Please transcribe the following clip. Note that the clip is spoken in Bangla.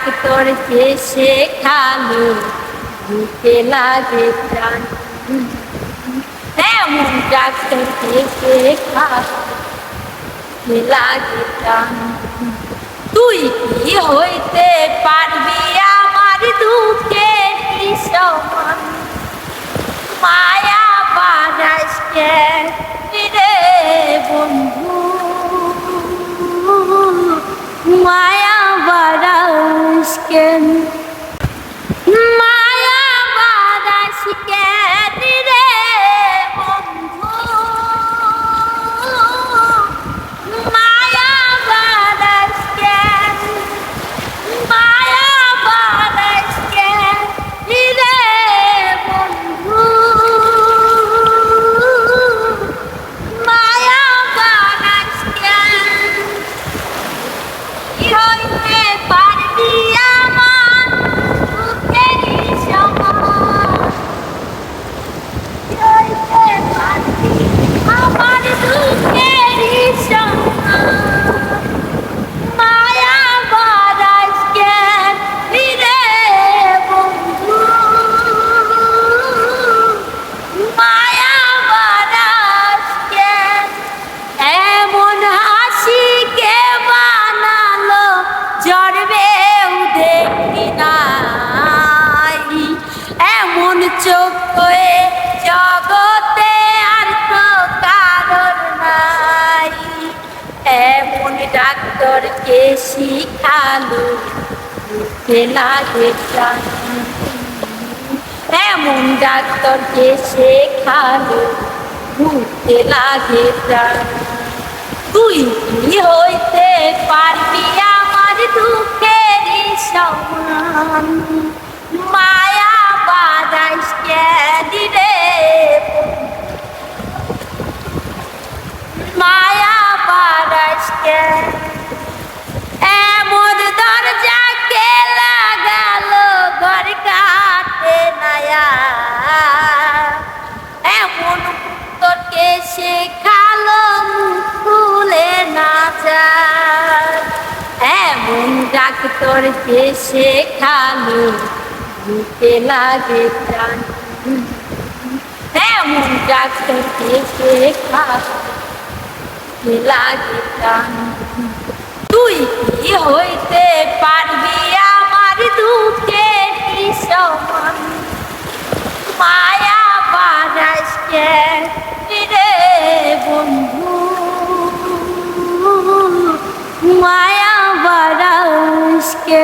ডাক্তারকে শেখালো বুকে লাগে প্রাণ। এমন ডাক্তারকে শেখালো বুকে লাগে প্রাণ। তুই কি হইতে পারবি আমার দুঃখে মায়া বারাসকে রে বন্ধু? বারাসকে মায়া বারাসকে রে বন্ধু। মায়া বারাসকে মায়া বারাসকে রে বন্ধু। মায়া বারাসকে কি হইতে চোখ হয়ে কারণ নাই। এমন ডাক্তারকে শিখালো? বুকে লাগে এমন ডাক্তারকে শেখালো? বুকে লাগে তুই কি হইতে পারবি আমার দুঃখের সমান দিলে মায়া বাদাসকে এমন দরজাকে লাগালো, ঘর কাটে নায়া এমন তোকে শেখালো খুলে না যায় এমন ডাক্তারকে শেখালো, বুকে লাগে প্রাণ। এমন ডাক্তারকে শেখালো বুকে লাগে তুই কি হইতে পারবি আমার দুঃখের সমান মায়া বারাসকে রে বন্ধু? মায়া বারাসকে